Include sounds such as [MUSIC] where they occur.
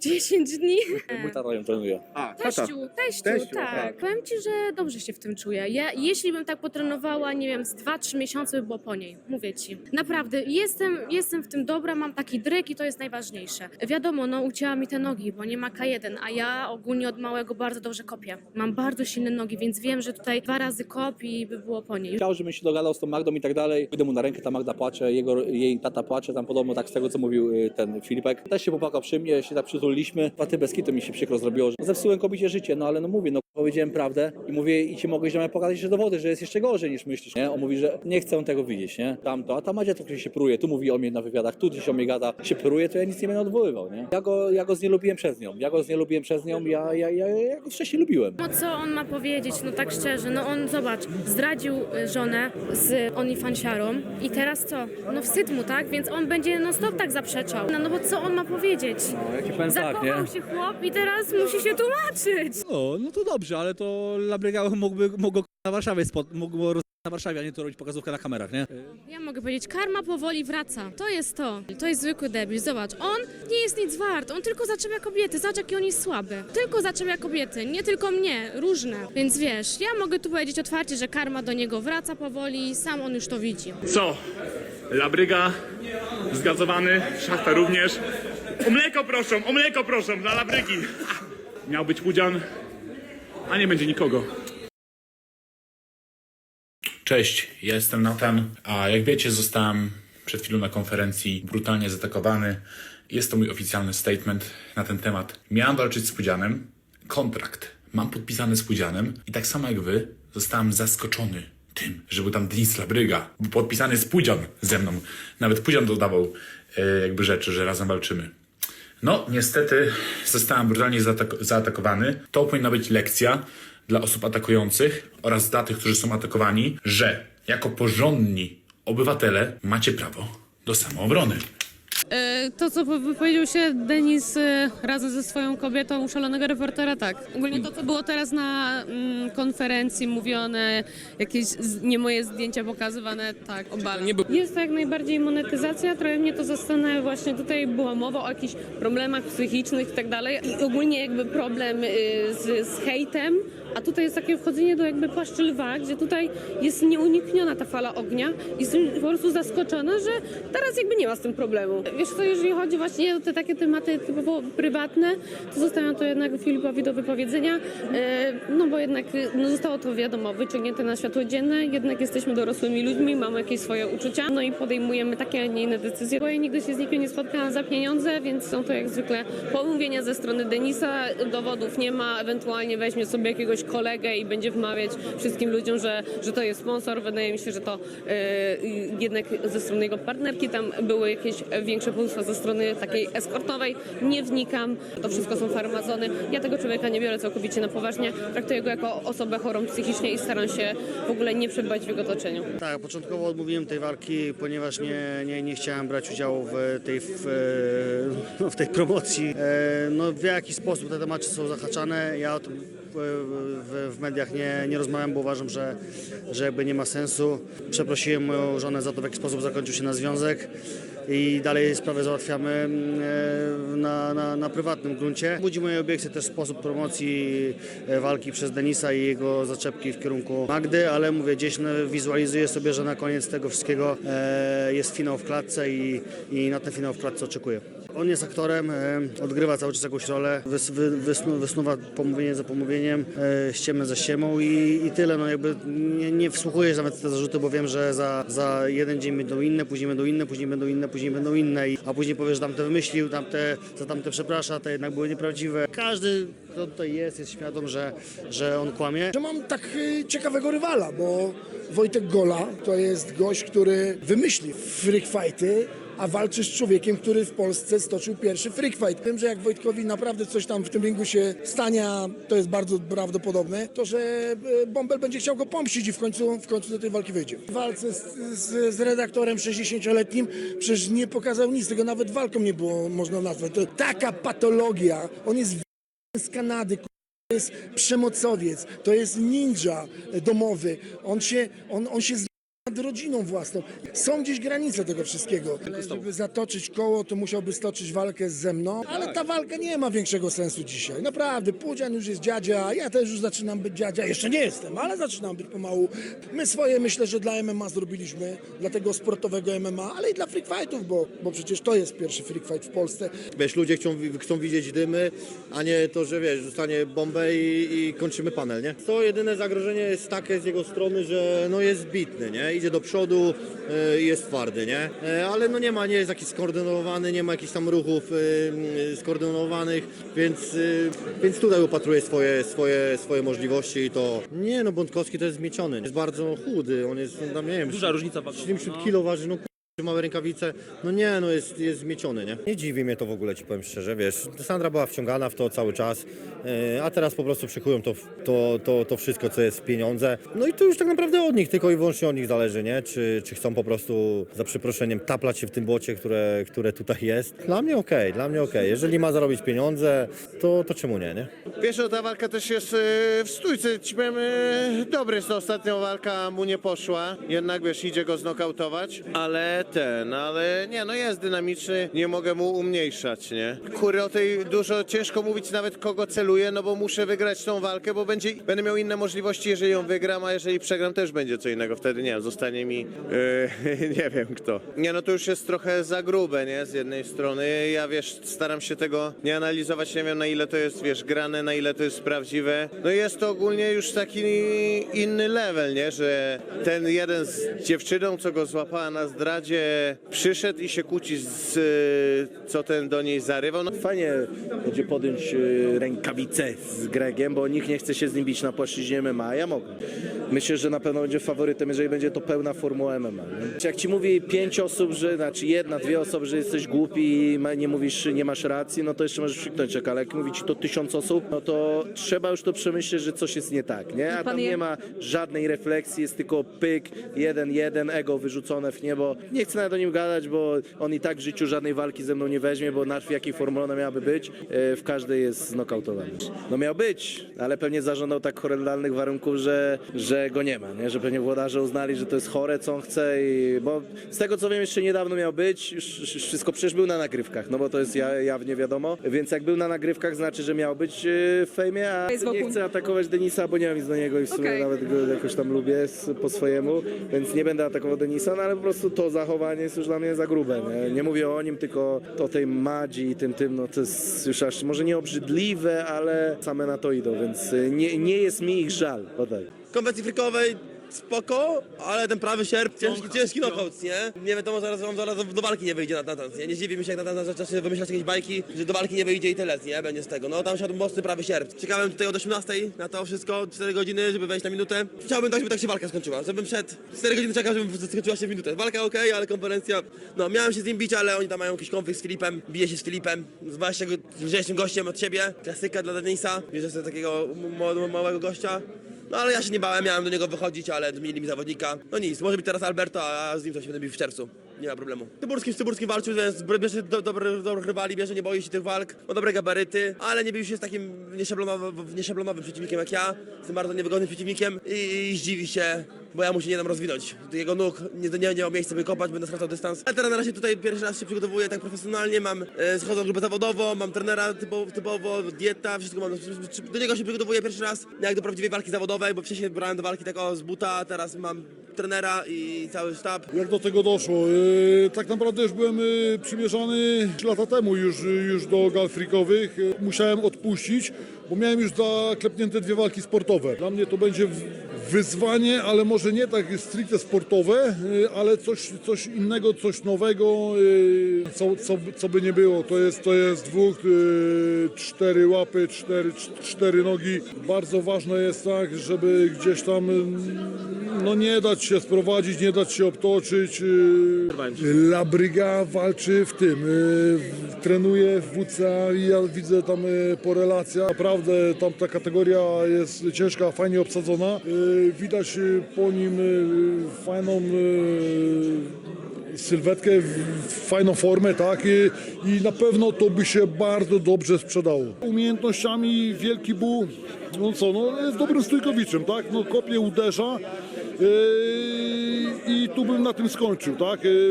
10 dni. Mój tata ją trenuje. A, Teściu, teściu, Teściu, tak. tak. Powiem ci, że dobrze się w tym czuję. Ja, jeśli bym tak potrenowała, nie wiem, z 2-3 miesiące by było po niej. Mówię ci. Naprawdę, jestem, jestem w tym dobra, mam taki dryk i to jest najważniejsze. Wiadomo, no ucięła mi te nogi, bo nie ma K1, a ja ogólnie od małego bardzo dobrze kopię. Mam bardzo silne nogi, więc wiem, że tutaj dwa razy kop i by było po niej. Chciał, żebym się dogadał z tą Magdą i tak dalej. Idę mu na rękę, ta Magda płacze, jego, jej tata płacze, tam podobno tak z tego, co mówił y, ten Filipek. Też się popłakał przy mnie, się tak przytuliliśmy. A ty bez kitu mi się przykro zrobiło, że zepsułem kobiecie życie, no ale no mówię, no powiedziałem prawdę i mówię i ci mogę ziomek pokazać jeszcze dowody, że jest jeszcze gorzej niż myślisz, nie? On mówi, że nie chcę tego widzieć, nie? Tamto, a ta Madzia to się pruje, tu mówi o mnie na wywiadach, tu gdzieś o mnie gada, się pruje, to ja nic nie będę odwoływał, nie? Ja go, ja go znielubiłem przez nią, ja go znielubiłem przez nią, ja, ja, ja, ja go wcześniej lubiłem. No co on ma powiedzieć, no tak szczerze, no on, zobacz, zdradził y, żonę z OnlyFansiarą i teraz co? No wstyd mu, tak? Więc on będzie non stop tak zaprzeczał. No, no bo co on ma powiedzieć? No, ja ci powiem tak, nie? Się chłop i teraz musi się tłumaczyć. No, no to dobrze, ale to Labryga mógłby, mógł go na Warszawie spot, mógł go roz... na Warszawie, a nie to robić pokazówkę na kamerach, nie? Ja mogę powiedzieć, karma powoli wraca. To jest to. To jest zwykły debil. Zobacz, on nie jest nic wart. On tylko zaczepia kobiety. Zobacz, jaki on jest słaby. Tylko zaczepia kobiety. Nie tylko mnie. Różne. Więc wiesz, ja mogę tu powiedzieć otwarcie, że karma do niego wraca powoli. Sam on już to widzi. Co? Labryga, zgazowany, szachta również. O mleko proszę, o mleko proszę dla labrygi. Miał być pudzian, a nie będzie nikogo. Cześć, ja jestem Nathan, a jak wiecie zostałem przed chwilą na konferencji brutalnie zaatakowany. Jest to mój oficjalny statement na ten temat. Miałem walczyć z Pudzianem, kontrakt mam podpisany z Pudzianem i tak samo jak wy zostałem zaskoczony tym, że był tam Denis Labryga, był podpisany z Pudzian ze mną. Nawet Pudzian dodawał e, jakby rzeczy, że razem walczymy. No, niestety zostałem brutalnie zaatak- zaatakowany. To powinna być lekcja dla osób atakujących oraz dla tych, którzy są atakowani, że jako porządni obywatele macie prawo do samoobrony. E, To, co wypowiedział się Denis e, razem ze swoją kobietą u szalonego reportera, tak. Ogólnie to, co było teraz na mm, konferencji mówione, jakieś nie moje zdjęcia pokazywane, tak, obalam. Jest to jak najbardziej monetyzacja, trochę mnie to zastanawia właśnie, tutaj była mowa o jakichś problemach psychicznych i tak dalej i ogólnie jakby problem y, z, z hejtem, a tutaj jest takie wchodzenie do jakby płaszczy lwa, gdzie tutaj jest nieunikniona ta fala ognia i jestem po prostu zaskoczona, że teraz jakby nie ma z tym problemu. Wiesz co, jeżeli chodzi właśnie o te takie tematy typowo prywatne, to zostawiam to jednak Filipowi do wypowiedzenia, e, no bo jednak no zostało to wiadomo, wyciągnięte na światło dzienne, jednak jesteśmy dorosłymi ludźmi, mamy jakieś swoje uczucia, no i podejmujemy takie, a nie inne decyzje. Bo ja nigdy się z nikim nie spotkałam za pieniądze, więc są to jak zwykle pomówienia ze strony Denisa, dowodów nie ma, ewentualnie weźmie sobie jakiegoś kolegę i będzie wmawiać wszystkim ludziom, że, że to jest sponsor. Wydaje mi się, że to e, jednak ze strony jego partnerki tam były jakieś większe pomysły ze strony takiej eskortowej. Nie wnikam, to wszystko są farmazony. Ja tego człowieka nie biorę całkowicie na poważnie. Traktuję go jako osobę chorą psychicznie i staram się w ogóle nie przebywać w jego otoczeniu. Tak, początkowo odmówiłem tej walki, ponieważ nie, nie, nie chciałem brać udziału w tej, w, no, w tej promocji. E, No, w jaki sposób te tematy są zahaczane, ja o tym w, w, w mediach nie, nie rozmawiam, bo uważam, że, że jakby nie ma sensu. Przeprosiłem moją żonę za to, w jaki sposób zakończył się na związek i dalej sprawę załatwiamy e, na, na, na prywatnym gruncie. Budzi moje obiekcje też sposób promocji e, walki przez Denisa i jego zaczepki w kierunku Magdy, ale mówię, gdzieś wizualizuję sobie, że na koniec tego wszystkiego e, jest finał w klatce i, i na ten finał w klatce oczekuję. On jest aktorem, e, odgrywa cały czas jakąś rolę, wys, wy, wysnu, wysnuwa pomówienie za pomówieniem, e, ściemę za ściemą i, i tyle. No jakby nie, nie wsłuchuję nawet w te zarzuty, bo wiem, że za, za jeden dzień będą inne, później będą inne, później będą inne, później będą inne, i, a później powiesz, że tamte wymyślił, tamte, za tamte przeprasza, te jednak były nieprawdziwe. Każdy, kto tutaj jest, jest świadom, że, że on kłamie. że mam tak y, ciekawego rywala, bo Wojtek Gola to jest gość, który wymyślił freak fighty, a walczy z człowiekiem, który w Polsce stoczył pierwszy freak fight. Wiem, że jak Wojtkowi naprawdę coś tam w tym ringu się stanie, to jest bardzo prawdopodobne, to że y, Bąbel będzie chciał go pomścić i w końcu, w końcu do tej walki wyjdzie. W walce z, z, z redaktorem 60-letnim przecież nie pokazał nic, tego nawet walką nie było można nazwać. To taka patologia, on jest z Kanady, to jest przemocowiec, to jest ninja domowy. On się, on, on się nad rodziną własną. Są gdzieś granice tego wszystkiego. Żeby zatoczyć koło, to musiałby stoczyć walkę ze mną, ale ta walka nie ma większego sensu dzisiaj. Naprawdę, Pudzian już jest dziadzia, ja też już zaczynam być dziadzia. Jeszcze nie jestem, ale zaczynam być pomału. My swoje myślę, że dla MMA zrobiliśmy, dla tego sportowego MMA, ale i dla freak fightów, bo, bo przecież to jest pierwszy freak fight w Polsce. Wiesz, ludzie chcą, chcą widzieć dymy, a nie to, że wiesz, zostanie bombę i, i kończymy panel, nie? To jedyne zagrożenie jest takie z jego strony, że no jest bitny, nie? Idzie do przodu, e, jest twardy, nie? E, ale no nie ma, nie jest jakiś skoordynowany, nie ma jakichś tam ruchów e, skoordynowanych, więc, więc tutaj upatruje swoje, swoje, swoje możliwości i to... Nie, no Bątkowski to jest zmieciony, jest bardzo chudy, on jest, no, tam nie wiem... Duża różnica 70 kilo waży, no małe rękawice, no nie, no jest, jest zmieciony, nie? Nie dziwi mnie to w ogóle, ci powiem szczerze, wiesz, Sandra była wciągana w to cały czas, yy, a teraz po prostu przykują to, to, to, to wszystko, co jest pieniądze, no i to już tak naprawdę od nich, tylko i wyłącznie od nich zależy, nie? Czy, czy chcą po prostu, za przeproszeniem, taplać się w tym błocie, które, które tutaj jest. Dla mnie okej, dla mnie okej, jeżeli ma zarobić pieniądze, to, to czemu nie, nie? Wiesz, no ta walka też jest e, w stójce, ci powiem, e, dobry jest to ostatnia walka, mu nie poszła, jednak wiesz, idzie go znokautować, ale ten, ale nie, no jest dynamiczny, nie mogę mu umniejszać, nie? Kury o tej dużo ciężko mówić nawet kogo celuję, no bo muszę wygrać tą walkę, bo będzie, będę miał inne możliwości, jeżeli ją wygram, a jeżeli przegram też będzie co innego, wtedy nie wiem, zostanie mi, e, [LAUGHS] nie wiem kto. Nie, no to już jest trochę za grube, nie, z jednej strony, ja wiesz, staram się tego nie analizować, nie wiem na ile to jest, wiesz, grane, na ile to jest prawdziwe. No jest to ogólnie już taki inny level, nie, że ten jeden z dziewczyną, co go złapała na zdradzie, przyszedł i się kłóci z, co ten do niej zarywał. No, Fajnie będzie podjąć y, rękawicę z Gregiem, bo nikt nie chce się z nim bić na płaszczyźnie MMA, a ja mogę. Myślę, że na pewno będzie faworytem, jeżeli będzie to pełna formuła MMA. Nie? Jak ci mówi pięć osób, że, znaczy jedna, dwie osoby, że jesteś głupi i nie mówisz, nie masz racji, no to jeszcze możesz krzyknąć, czeka, ale jak mówi ci to tysiąc osób, no to trzeba już to przemyśleć, że coś jest nie tak, nie? A tam nie ma żadnej refleksji, jest tylko pyk, jeden, jeden, ego wyrzucone w niebo. Nie chcę nawet o nim gadać, bo on i tak w życiu żadnej walki ze mną nie weźmie, bo w jakiej formule ona miałaby być, e, w każdej jest znokautowany. No miał być, ale pewnie zażądał tak horrendalnych warunków, że, że go nie ma, nie? Że pewnie włodarze uznali, że to jest chore, co on chce i... Bo z tego co wiem, jeszcze niedawno miał być, już już wszystko przecież był na nagrywkach, no bo to jest ja, jawnie wiadomo, więc jak był na nagrywkach, znaczy, że miał być e, w fejmie, a nie chcę atakować Denisa, bo nie mam nic do niego i w sumie nawet go jakoś tam lubię s- po swojemu, więc nie będę atakował Denisa, no ale po prostu to zachowanie jest już dla mnie za grube, nie? Nie mówię o nim, tylko o tej madzi i tym, tym, no to jest już aż może nie obrzydliwe, ale same na to idą, więc e, nie, nie jest mi ich żal, tak. konwencji frikowej spoko, ale ten prawy sierp, ciężki, ciężki knockout, nie? Nie wiadomo, zaraz on zaraz do walki nie wyjdzie na na ten, nie? Nie zdziwi mi się, jak na ten zacznie wymyślać jakieś bajki, że do walki nie wyjdzie i tyle, nie? Będzie z tego. No tam siadł mocny prawy sierp. Czekałem tutaj od 18 na to wszystko, 4 godziny, żeby wejść na minutę. Chciałbym tak, żeby tak się walka skończyła, żebym szedł 4 godziny czekał, żeby skończyła się w minutę. Walka okej, ale konferencja, no miałem się z nim bić, ale oni tam mają jakiś konflikt z Filipem, bije się z Filipem, zwłaszcza go lżejszym gościem od siebie, klasyka dla Denisa, bierze sobie takiego małego gościa. No ale ja się nie bałem, miałem do niego wychodzić, ale zmienili mi zawodnika. No nic, może być teraz Alberto, a z nim się będę bił w czerwcu. Nie ma problemu. Tyburski z Tyburskim walczył, więc bierze do, dobry, dobrych rywali, bierze, nie boi się tych walk, ma dobre gabaryty, ale nie bił się z takim nieszablonowym, nieszablonowym przeciwnikiem jak ja, z tym bardzo niewygodnym przeciwnikiem i, i zdziwi się, bo ja mu się nie dam rozwinąć. Jego nóg nie, nie, nie ma miejsca, by kopać, będę skracał dystans. Ale teraz na razie tutaj pierwszy raz się przygotowuję tak profesjonalnie, mam e, schodzę grupę zawodową, mam trenera typowo, typowo, dieta, wszystko mam. Do niego się przygotowuję pierwszy raz, jak do prawdziwej walki zawodowej, bo wcześniej brałem do walki tak o z buta, teraz mam trenera i cały sztab. Jak do tego doszło? Yy, Tak naprawdę już byłem yy, przymierzany lata temu już, yy, już do gal freakowych. Yy, Musiałem odpuścić, bo miałem już zaklepnięte dwie walki sportowe. Dla mnie to będzie wyzwanie, ale może nie tak stricte sportowe, yy, ale coś, coś innego, coś nowego, yy, co, co, co by nie było. To jest, to jest dwóch, yy, cztery łapy, cztery, cz- cztery nogi. Bardzo ważne jest tak, żeby gdzieś tam no nie dać się sprowadzić, nie dać się obtoczyć. yy. Labryga walczy w tym, w- trenuje w WCA i ja widzę tam yy, po relacjach. Naprawdę tam ta kategoria jest ciężka, fajnie obsadzona. Widać po nim fajną sylwetkę, fajną formę, tak? I, I na pewno to by się bardzo dobrze sprzedało. Umiejętnościami Wielki Bu, no co, no jest dobrym stójkowiczem, tak? No kopie, uderza. Yy, i tu bym na tym skończył, tak? Y,